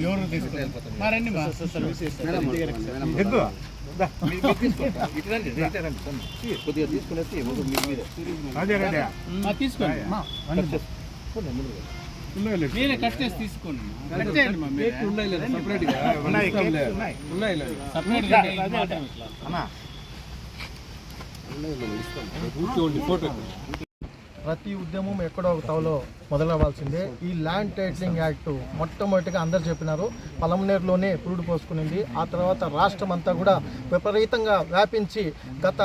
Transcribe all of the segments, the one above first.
ఎవరు కొద్దిగా తీసుకునేసి తీసుకోండి కట్ చేసి తీసుకోండి కట్ చేయండి ఉన్నాయి కేక్స్ ఉన్నాయి సపరేట్గా ఇది మాత్రం ఇట్లా. అన్నా ప్రతి ఉద్యమం ఎక్కడో ఒక తావులో మొదలవ్వాల్సిందే. ఈ ల్యాండ్ టైటిలింగ్ యాక్ట్ మొట్టమొదటిగా అందరు చెప్పినారు. పలమనేరులోనే పురుడు పోసుకునింది. ఆ తర్వాత రాష్ట్రం అంతా కూడా విపరీతంగా వ్యాపించి గత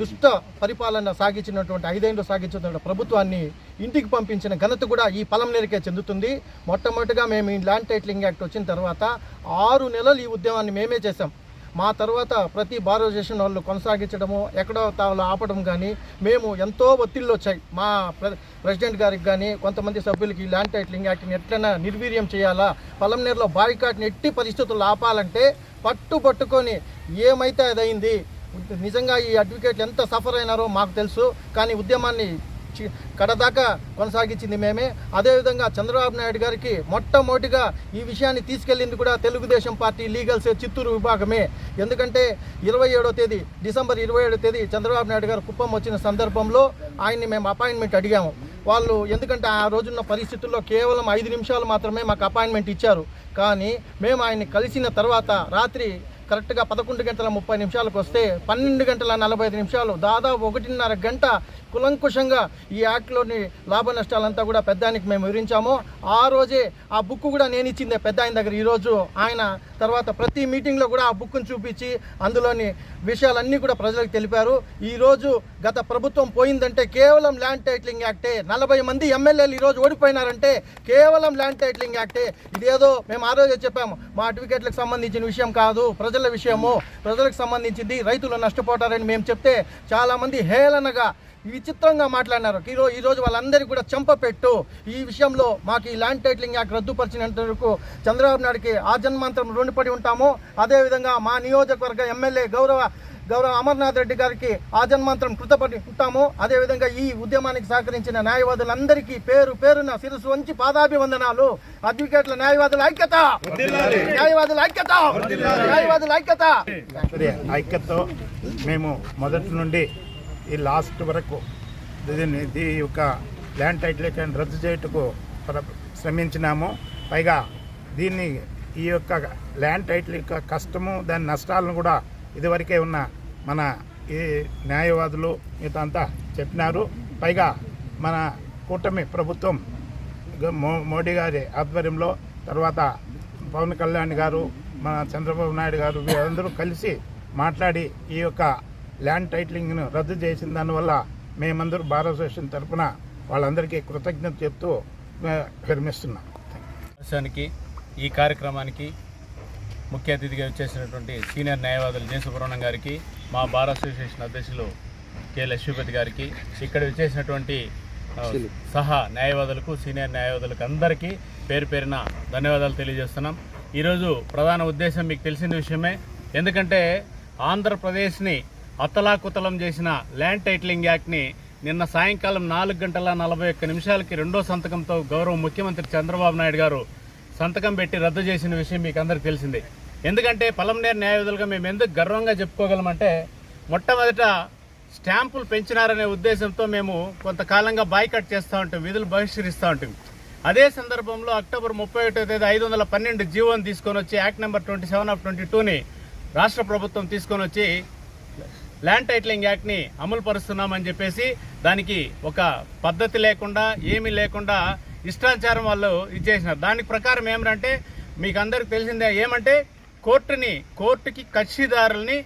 దుష్ట పరిపాలన సాగించినటువంటి ఐదేళ్ళు సాగించినటువంటి ప్రభుత్వాన్ని ఇంటికి పంపించిన ఘనత కూడా ఈ పలంనేరుకే చెందుతుంది. మొట్టమొదటిగా మేము ఈ ల్యాండ్ టైటిలింగ్ యాక్ట్ వచ్చిన తర్వాత ఆరు నెలలు ఈ ఉద్యమాన్ని మేమే చేసాం మా తర్వాత ప్రతి భారతదేశం వాళ్ళు కొనసాగించడము ఎక్కడో తాళ్ళు ఆపడం కానీ మేము ఎంతో ఒత్తిళ్ళు వచ్చాయి మా ప్రెసిడెంట్ గారికి కానీ కొంతమంది సభ్యులకి ఈ ల్యాండ్ టైటిలింగ్ యాక్ట్ని ఎట్లైనా నిర్వీర్యం చేయాలా పొలంనేరులో బాయికాట్ని ఎట్టి పరిస్థితుల్లో ఆపాలంటే పట్టు పట్టుకొని ఏమైతే అదైంది నిజంగా ఈ అడ్వకేట్లు ఎంత సఫర్ అయినారో మాకు తెలుసు కానీ ఉద్యమాన్ని కడదాకా కొనసాగించింది మేమే. అదేవిధంగా చంద్రబాబు నాయుడు గారికి మొట్టమొదటిగా ఈ విషయాన్ని తీసుకెళ్ళింది కూడా Telugu Desam Party legal cell Chittoor విభాగమే. ఎందుకంటే ఇరవై ఏడో తేదీ డిసెంబర్ ఇరవై ఏడో తేదీ చంద్రబాబు నాయుడు గారు కుప్పం వచ్చిన సందర్భంలో ఆయన్ని మేము అపాయింట్మెంట్ అడిగాము. వాళ్ళు ఎందుకంటే ఆ రోజున్న పరిస్థితుల్లో కేవలం ఐదు నిమిషాలు మాత్రమే మాకు అపాయింట్మెంట్ ఇచ్చారు. కానీ మేము ఆయన్ని కలిసిన తర్వాత రాత్రి కరెక్ట్గా పదకొండు గంటల ముప్పై నిమిషాలకు వస్తే పన్నెండు గంటల నలభై ఐదు నిమిషాలు దాదాపు ఒకటిన్నర గంట కులంకుశంగా ఈ యాక్ట్లోని లాభ నష్టాలంతా కూడా పెద్దానికి మేము వివరించాము. ఆ రోజే ఆ బుక్ కూడా నేను ఇచ్చిందే పెద్ద ఆయన దగ్గర. ఈరోజు ఆయన తర్వాత ప్రతి మీటింగ్లో కూడా ఆ బుక్ను చూపించి అందులోని విషయాలన్నీ కూడా ప్రజలకు తెలిపారు. ఈరోజు గత ప్రభుత్వం పోయిందంటే కేవలం ల్యాండ్ టైటిలింగ్ యాక్టే. నలభై మంది ఎమ్మెల్యేలు ఈరోజు ఓడిపోయినారంటే కేవలం ల్యాండ్ టైటిలింగ్ యాక్టే. ఇదేదో మేము ఆ రోజే చెప్పాము. మా అడ్వకేట్లకు సంబంధించిన విషయం కాదు ప్రజల విషయము. ప్రజలకు సంబంధించింది రైతులు నష్టపోతారని మేము చెప్తే చాలామంది హేళనగా విచిత్రంగా మాట్లాడినారు. ఈరో ఈరోజు వాళ్ళందరికీ కూడా చెంపపెట్టు ఈ విషయంలో మాకు ఈ ల్యాండ్ టైటిలింగ్ యాక్ట్ రద్దుపరిచినంత వరకు చంద్రబాబు నాయుడికి ఆ జన్మాంతరం రుణపడి ఉంటాము. అదేవిధంగా మా నియోజకవర్గ ఎమ్మెల్యే గౌరవ గౌరవ అమర్నాథ్ రెడ్డి గారికి ఆ కృతపడి ఉంటాము. అదేవిధంగా ఈ ఉద్యమానికి సహకరించిన న్యాయవాదులందరికీ పేరు పేరున శిరస్సు వంచి పాదాభివందనాలు. అడ్వకేట్ల న్యాయవాదుల ఐక్యత! న్యాయవాదుల ఐక్యత! న్యాయవాదుల ఐక్యత! ఐక్యతతో మేము మొదటి నుండి ఈ లాస్ట్ వరకు దీన్ని ఈ యొక్క ల్యాండ్ టైటిలేషన్ రద్దు చేయుటకు శ్రమించినాము. పైగా దీన్ని ఈ యొక్క ల్యాండ్ టైటిల్ యొక్క కష్టము దాని నష్టాలను కూడా ఇదివరకే ఉన్న మన ఈ న్యాయవాదులు ఇదంతా చెప్పినారు. పైగా మన కూటమి ప్రభుత్వం మో మోడీ గారి ఆధ్వర్యంలో తర్వాత పవన్ కళ్యాణ్ గారు మన చంద్రబాబు నాయుడు గారు వీరందరూ కలిసి మాట్లాడి ఈ యొక్క ల్యాండ్ టైటిలింగ్ను రద్దు చేసిన దానివల్ల మేమందరూ బార్ అసోసియేషన్ తరఫున వాళ్ళందరికీ కృతజ్ఞత చెప్తూ విరమిస్తున్నాం. ఈ కార్యక్రమానికి ముఖ్య అతిథిగా వచ్చేసినటువంటి సీనియర్ న్యాయవాదులు జే సుబ్రహ్మణ్యం గారికి మా బార్ అసోసియేషన్ అధ్యక్షులు కె లక్ష్మీపతి గారికి ఇక్కడ వచ్చేసినటువంటి సహా న్యాయవాదులకు సీనియర్ న్యాయవాదులకు అందరికీ పేరు పేరున ధన్యవాదాలు తెలియజేస్తున్నాం. ఈరోజు ప్రధాన ఉద్దేశం మీకు తెలిసిన విషయమే ఎందుకంటే ఆంధ్రప్రదేశ్ని అతలాకుతలం చేసిన ల్యాండ్ టైటిలింగ్ యాక్ట్ని నిన్న సాయంకాలం నాలుగు గంటల నలభై ఒక్క నిమిషాలకి రెండో సంతకంతో గౌరవ ముఖ్యమంత్రి చంద్రబాబు నాయుడు గారు సంతకం పెట్టి రద్దు చేసిన విషయం మీకు అందరికీ తెలిసింది. ఎందుకంటే పలంనేరు న్యాయవాదులుగా మేము ఎందుకు గర్వంగా చెప్పుకోగలమంటే మొట్టమొదట స్టాంపులు పెంచినారనే ఉద్దేశంతో మేము కొంతకాలంగా బాయ్కట్ చేస్తూ ఉంటాం విధులు బహిష్కరిస్తూ ఉంటాం అదే సందర్భంలో అక్టోబర్ ముప్పై ఒకటో తేదీ ఐదు వందల పన్నెండు జీవోని తీసుకొని వచ్చి act number twenty seven of twenty టూని రాష్ట్ర ప్రభుత్వం తీసుకొని వచ్చి ల్యాండ్ టైటిలింగ్ యాక్ట్ని అమలు పరుస్తున్నామని చెప్పేసి దానికి ఒక పద్ధతి లేకుండా ఏమీ లేకుండా ఇష్టాచారం వాళ్ళు ఇచ్చేసినారు. దానికి ప్రకారం ఏమంటే మీకు అందరికి తెలిసిందే ఏమంటే కోర్టుని కోర్టుకి కక్షిదారుల్ని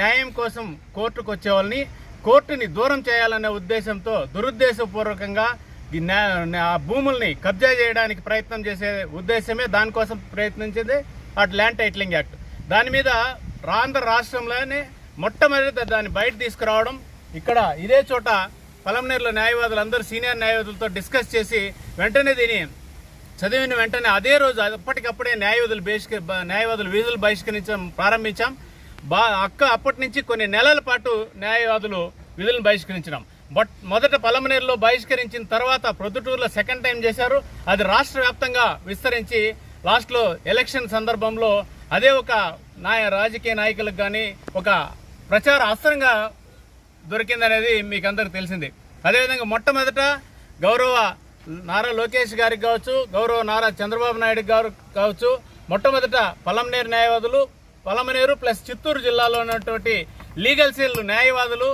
న్యాయం కోసం కోర్టుకు వచ్చే వాళ్ళని కోర్టుని దూరం చేయాలనే ఉద్దేశంతో దురుద్దేశపూర్వకంగా ఈ ఆ భూముల్ని కబ్జా చేయడానికి ప్రయత్నం చేసే ఉద్దేశమే దానికోసం ప్రయత్నించేది అటు ల్యాండ్ టైటిలింగ్ యాక్ట్. దాని మీద ఆంధ్ర రాష్ట్రంలోనే మొట్టమొదటి దాన్ని బయట తీసుకురావడం. ఇక్కడ ఇదే చోట పలంనేరులో న్యాయవాదులు అందరూ సీనియర్ న్యాయవాదులతో డిస్కస్ చేసి వెంటనే దీని చదివిన వెంటనే అదే రోజు అప్పటికప్పుడే న్యాయవాదులు బహిష్క న్యాయవాదులు విధులు బహిష్కరించడం ప్రారంభించాం. బా అక్క అప్పటి నుంచి కొన్ని నెలల పాటు న్యాయవాదులు విధులను బహిష్కరించడం. బట్ మొదట పలమనేరులో బహిష్కరించిన తర్వాత ప్రొద్దుటూరులో సెకండ్ టైం చేశారు. అది రాష్ట్ర వ్యాప్తంగా విస్తరించి లాస్ట్లో ఎలక్షన్ సందర్భంలో అదే ఒక నాయ రాజకీయ నాయకులకు కానీ ఒక ప్రచార అస్త్రంగా దొరికిందనేది మీకు అందరికి తెలిసింది. అదేవిధంగా మొట్టమొదట గౌరవ నారా లోకేష్ గారికి కావచ్చు గౌరవ నారా చంద్రబాబు నాయుడు గారు కావచ్చు మొట్టమొదట పలంనేరు న్యాయవాదులు పలమనేరు ప్లస్ చిత్తూరు జిల్లాలో ఉన్నటువంటి లీగల్ సెల్ న్యాయవాదులు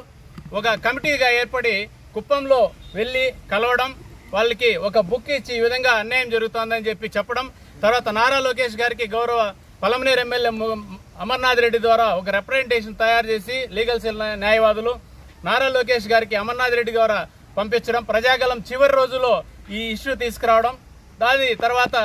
ఒక కమిటీగా ఏర్పడి కుప్పంలో వెళ్ళి కలవడం వాళ్ళకి ఒక బుక్ ఇచ్చి ఈ విధంగా అన్యాయం జరుగుతోందని చెప్పి చెప్పడం తర్వాత నారా లోకేష్ గారికి గౌరవ పలమనేరు ఎమ్మెల్యే అమర్నాథ్ రెడ్డి ద్వారా ఒక రిప్రజెంటేషన్ తయారు చేసి లీగల్ సెల్ న్యాయవాదులు నారా లోకేష్ గారికి అమర్నాథ్ రెడ్డి ద్వారా పంపించడం ప్రజాగలం చివరి రోజులో ఈ ఇష్యూ తీసుకురావడం. దాని తర్వాత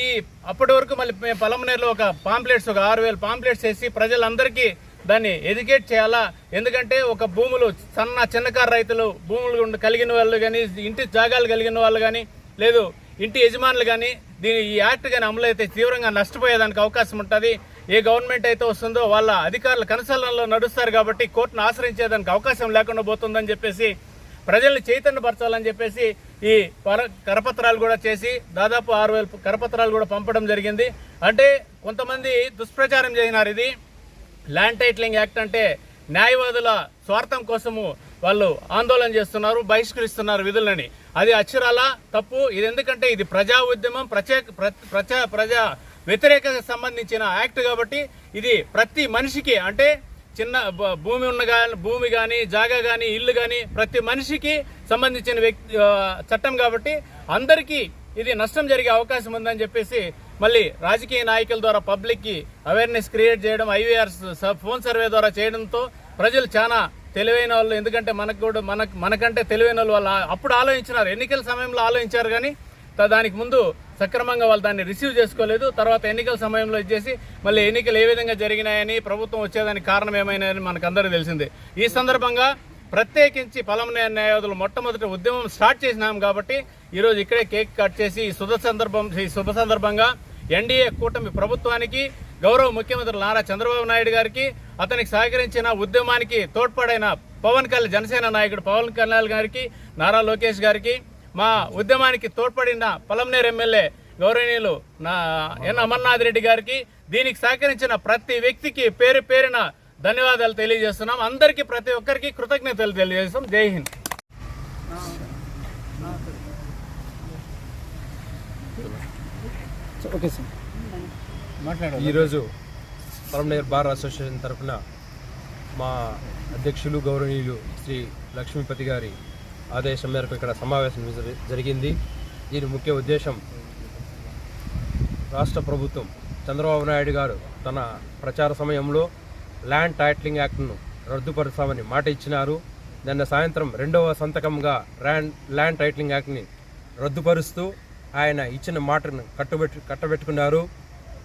ఈ అప్పటి వరకు మళ్ళీ మేము పలమనేరులో ఒక పాంప్లెట్స్ ఒక ఆరు వేల పాంప్లెట్స్ వేసి ప్రజలందరికీ దాన్ని ఎడ్యుకేట్ చేయాలా? ఎందుకంటే ఒక భూములు సన్న చిన్నకారు రైతులు భూములు కలిగిన వాళ్ళు కానీ ఇంటి జాగాలు కలిగిన వాళ్ళు కానీ లేదు ఇంటి యజమానులు కానీ దీని ఈ యాక్ట్ కానీ అమలు అయితే తీవ్రంగా నష్టపోయేదానికి అవకాశం ఉంటుంది. ఏ గవర్నమెంట్ అయితే వస్తుందో వాళ్ళ అధికారుల కనసలంలో నడుస్తారు కాబట్టి కోర్టును ఆశ్రయించేదానికి అవకాశం లేకుండా పోతుందని చెప్పేసి ప్రజల్ని చైతన్యపరచాలని చెప్పేసి ఈ పర కరపత్రాలు కూడా చేసి దాదాపు ఆరు వేల కరపత్రాలు కూడా పంపడం జరిగింది. అంటే కొంతమంది దుష్ప్రచారం చేసినారు ఇది. ల్యాండ్ టైటిలింగ్ యాక్ట్ అంటే న్యాయవాదుల స్వార్థం కోసము వాళ్ళు ఆందోళన చేస్తున్నారు బహిష్కరిస్తున్నారు విధులని. అది అక్షరాల తప్పు? ఇది ఎందుకంటే ఇది ప్రజా ఉద్యమం ప్రత్యేక ప్ర- ప్రజా ప్రజా వ్యతిరేకతకు సంబంధించిన యాక్ట్ కాబట్టి ఇది ప్రతి మనిషికి అంటే చిన్న భూమి ఉన్న భూమి కానీ జాగా కానీ ఇల్లు కానీ ప్రతి మనిషికి సంబంధించిన వ్యక్తి చట్టం కాబట్టి అందరికీ ఇది నష్టం జరిగే అవకాశం ఉందని చెప్పేసి మళ్ళీ రాజకీయ నాయకుల ద్వారా పబ్లిక్కి అవేర్నెస్ క్రియేట్ చేయడం ఐవీఆర్ ఫోన్ సర్వే ద్వారా చేయడంతో ప్రజలు చాలా తెలివైన వాళ్ళు. ఎందుకంటే మనకు కూడా మనకు మనకంటే తెలివైన వాళ్ళు అప్పుడు ఆలోచించినారు. ఎన్నికల సమయంలో ఆలోచించారు కానీ దానికి ముందు సక్రమంగా వాళ్ళు దాన్ని రిసీవ్ చేసుకోలేదు. తర్వాత ఎన్నికల సమయంలో ఇచ్చేసి మళ్ళీ ఎన్నికలు ఏ విధంగా జరిగినాయని ప్రభుత్వం వచ్చేదానికి కారణం ఏమైనాయని మనకు అందరికీ తెలిసిందే. ఈ సందర్భంగా ప్రత్యేకించి పలమనే న్యాయవాదులు మొట్టమొదటి ఉద్యమం స్టార్ట్ చేసినాం కాబట్టి ఈరోజు ఇక్కడే కేక్ కట్ చేసి ఈ శుభ సందర్భం ఈ శుభ సందర్భంగా ఎన్డీఏ కూటమి ప్రభుత్వానికి గౌరవ ముఖ్యమంత్రి నారా చంద్రబాబు నాయుడు గారికి అతనికి సహకరించిన ఉద్యమానికి తోడ్పడైన పవన్ కళ్యాణ్ జనసేన నాయకుడు పవన్ కళ్యాణ్ గారికి నారా లోకేష్ గారికి మా ఉద్యమానికి తోడ్పడిన పలంనేరు ఎమ్మెల్యే గౌరవనీయులు నా ఎన్ అమర్నాథ్ రెడ్డి గారికి దీనికి సహకరించిన ప్రతి వ్యక్తికి పేరు పేరున ధన్యవాదాలు తెలియజేస్తున్నాం. అందరికీ ప్రతి ఒక్కరికి కృతజ్ఞతలు తెలియజేస్తాం జై హింద్. Okay sir. మాట్లాడాలి ఈరోజు పరమనగర్ బార్ అసోసియేషన్ తరఫున మా అధ్యక్షులు గౌరవనీయులు శ్రీ లక్ష్మీపతి గారి ఆదేశం మేరకు ఇక్కడ సమావేశం జరిగింది. దీని ముఖ్య ఉద్దేశం రాష్ట్ర ప్రభుత్వం చంద్రబాబు నాయుడు గారు తన ప్రచార సమయంలో ల్యాండ్ టైటిలింగ్ యాక్ట్ను రద్దుపరుస్తామని మాట ఇచ్చినారు. నిన్న సాయంత్రం రెండవ సంతకంగా ల్యాండ్ ల్యాండ్ టైటిలింగ్ యాక్ట్ని రద్దుపరుస్తూ ఆయన ఇచ్చిన మాటను కట్టుబెట్టు కట్టబెట్టుకున్నారు.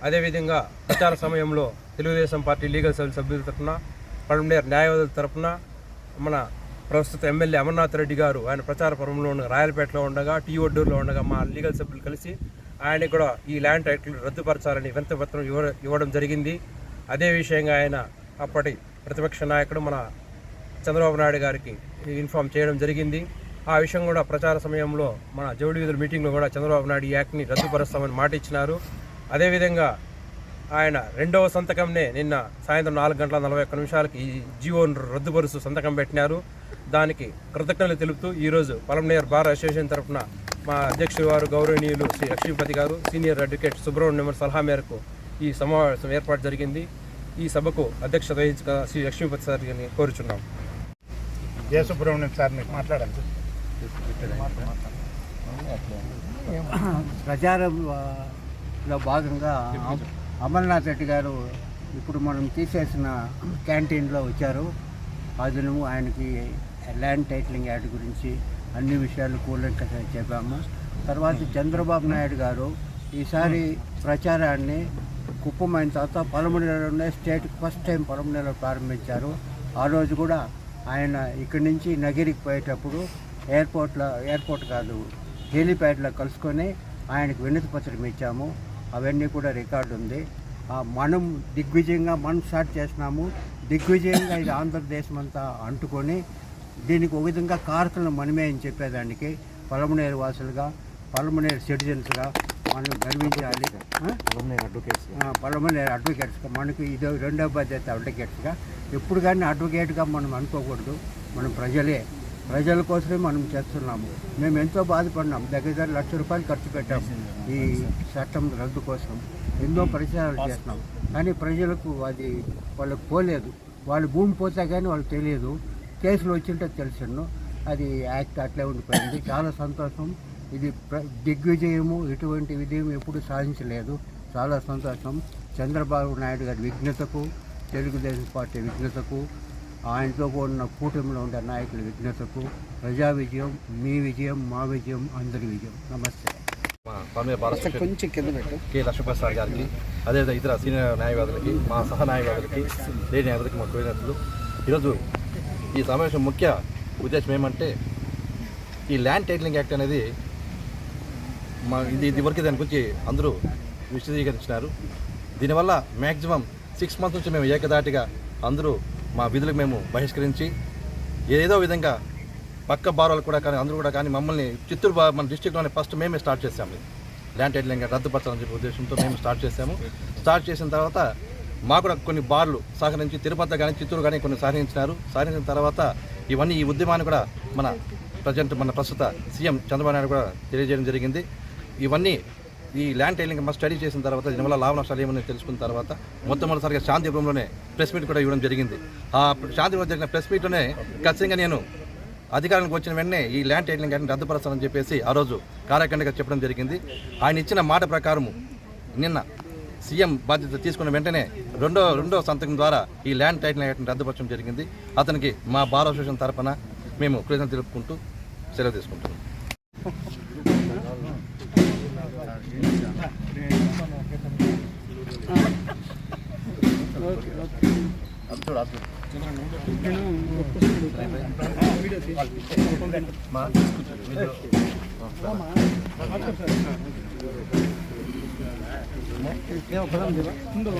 అదేవిధంగా ప్రచార సమయంలో తెలుగుదేశం పార్టీ లీగల్ సెల్ సభ్యుల తరఫున పడమనేర్ న్యాయవాదుల తరఫున మన ప్రస్తుత ఎమ్మెల్యే అమర్నాథ్ రెడ్డి గారు ఆయన ప్రచార పర్వంలో ఉన్న రాయలపేటలో ఉండగా టీ ఒడ్డూరులో ఉండగా మా లీగల్ సభ్యులు కలిసి ఆయన కూడా ఈ ల్యాండ్ టైటిల్ రద్దుపరచాలని వినతిపత్రం ఇవ్వ ఇవ్వడం జరిగింది. అదే విషయంగా ఆయన అప్పటి ప్రతిపక్ష నాయకుడు మన చంద్రబాబు నాయుడు గారికి ఇన్ఫామ్ చేయడం జరిగింది. ఆ విషయం కూడా ప్రచార సమయంలో మన జౌడి వీధుల మీటింగ్లో కూడా చంద్రబాబు నాయుడు ఈ యాక్ట్ని రద్దుపరుస్తామని మాట ఇచ్చినారు అదేవిధంగా ఆయన రెండవ సంతకంనే నిన్న సాయంత్రం నాలుగు గంటల నలభై ఒక్క నిమిషాలకి ఈ జీవోను రద్దుపరుస్తూ సంతకం పెట్టినారు. దానికి కృతజ్ఞతలు తెలుపుతూ ఈరోజు పలంనేర్ బార్ అసోసియేషన్ తరఫున మా అధ్యక్షుడు వారు గౌరవనీయులు శ్రీ లక్ష్మీపతి గారు సీనియర్ అడ్వకేట్ సుబ్రహ్మణ్యం సలహా మేరకు ఈ సమావేశం ఏర్పాటు జరిగింది. ఈ సభకు అధ్యక్షత వహించగా శ్రీ లక్ష్మీపతి సార్ గారిని కోరుచున్నాం. జయ సుబ్రహ్మణ్యం సార్ మీకు మాట్లాడాలి ప్రచారంలో భాగంగా అమ- అమర్నాథ్ రెడ్డి గారు ఇప్పుడు మనం తీసేసిన క్యాంటీన్లో వచ్చారు. అదను ఆయనకి ల్యాండ్ టైటిలింగ్ యాడ్ గురించి అన్ని విషయాలు కూలంకష చెప్పాము. తర్వాత చంద్రబాబు నాయుడు గారు ఈసారి ప్రచారాన్ని కుప్పమైన తర్వాత పలమనేరులోనే స్టేట్కి ఫస్ట్ టైం పలమనేరులో ప్రారంభించారు. ఆ రోజు కూడా ఆయన ఇక్కడి నుంచి నగిరికి పోయేటప్పుడు ఎయిర్పోర్ట్లో ఎయిర్పోర్ట్ కాదు హెలిప్యాడ్లో కలుసుకొని ఆయనకు వినతి పత్రం ఇచ్చాము. అవన్నీ కూడా రికార్డు ఉంది. మనం దిగ్విజయంగా మనం స్టార్ట్ చేసినాము దిగ్విజయంగా ఇది ఆంధ్రదేశం అంతా అంటుకొని దీనికి ఒక విధంగా కారకులను మనమే అని చెప్పేదానికి పలమనేరు వాసులుగా పలమనేరు సిటిజన్స్గా మనం గర్వించాలి. పలమనేరు అడ్వకేట్స్గా మనకు ఇది రెండో బాధ్యత అడ్వకేట్స్గా ఎప్పుడు కానీ అడ్వకేట్గా మనం అనుకోకూడదు. మనం ప్రజలే. ప్రజల కోసమే మనం చేస్తున్నాము. మేము ఎంతో బాధపడినాం. దగ్గర దగ్గర లక్ష రూపాయలు ఖర్చు పెట్టాం ఈ చట్టం రద్దు కోసం. ఎన్నో పరిసరాలు చేస్తున్నాం. కానీ ప్రజలకు అది వాళ్ళకు పోలేదు. వాళ్ళు భూమి పోతే కానీ వాళ్ళకి తెలియదు. కేసులు వచ్చింటే తెలుసును అది యాక్ట్ అట్లే ఉండిపోయింది. చాలా సంతోషం. ఇది దిగ్విజయము. ఇటువంటి విజయం ఎప్పుడు సాధించలేదు. చాలా సంతోషం. చంద్రబాబు నాయుడు గారి విఘ్నతకు తెలుగుదేశం పార్టీ విఘ్నతకు ఆయనతో ఉన్న కూటమిలో ఉండే నాయకుల విఘ్నతకు ప్రజా విజయం మీ విజయం మా విజయం అందరి విజయం. నమస్తే. మా పరమే భారత కొంచెం కింద పెట్టు. కె. లక్ష్మీప్రసాద్ గారికి అదేవిధంగా ఇతర సీనియర్ న్యాయవాదులకి మా సహ న్యాయవాదులకి లేని న్యాయవాదులకి మా కోరినట్లు ఈరోజు ఈ సమావేశం ముఖ్య ఉద్దేశం ఏమంటే ఈ ల్యాండ్ టైటిలింగ్ యాక్ట్ అనేది మా ఇది ఇది వరకు దాని గురించి అందరూ విశదీకరించినారు. దీనివల్ల మ్యాక్సిమం సిక్స్ మంత్స్ నుంచి మేము ఏకదాటిగా అందరూ మా విధులకు మేము బహిష్కరించి ఏదో విధంగా పక్క బారాలు కూడా కానీ అందరూ కూడా కానీ మమ్మల్ని చిత్తూరు మన డిస్టిక్లోనే ఫస్ట్ మేమే స్టార్ట్ చేసాము ల్యాండ్ టైటిలింగ్ రద్దుపరచాలని చెప్పే ఉద్దేశంతో మేము స్టార్ట్ చేసాము స్టార్ట్ చేసిన తర్వాత మాకు కూడా కొన్ని బార్లు సహకరించి తిరుపతి కానీ చిత్తూరు కానీ కొన్ని సహకరించినారు. సహకరించిన తర్వాత ఇవన్నీ ఈ ఉద్యమాన్ని కూడా మన ప్రజెంట్ మన ప్రస్తుత సీఎం చంద్రబాబు నాయుడు కూడా తెలియజేయడం జరిగింది. ఇవన్నీ ఈ ల్యాండ్ టైలింగ్ మా స్టడీ చేసిన తర్వాత దీనివల్ల లాభ నష్టాలు ఏమని తెలుసుకున్న తర్వాత మొట్టమొదటిసారిగా శాంతిపురంలోనే ప్రెస్ మీట్ కూడా ఇవ్వడం జరిగింది. ఆ శాంతిపురం జరిగిన ప్రెస్ మీట్లోనే ఖచ్చితంగా నేను అధికారానికి వచ్చిన వెంటనే ఈ ల్యాండ్ టైటిలింగ్ యాక్ట్ని రద్దుపరచాలని చెప్పేసి ఆ రోజు కార్యకండగా చెప్పడం జరిగింది. ఆయన ఇచ్చిన మాట ప్రకారము నిన్న సీఎం బాధ్యత తీసుకున్న వెంటనే రెండో రెండో సంతకం ద్వారా ఈ ల్యాండ్ టైటిల్ ఐటమ్ రద్దుపరచడం జరిగింది అతనికి మా బార్ అసోసియేషన్ తరఫున మేము కృతజ్ఞత తెలుపుకుంటూ సెలవు తీసుకుంటున్నాం మా 내가 바람 내봐? 힘들어.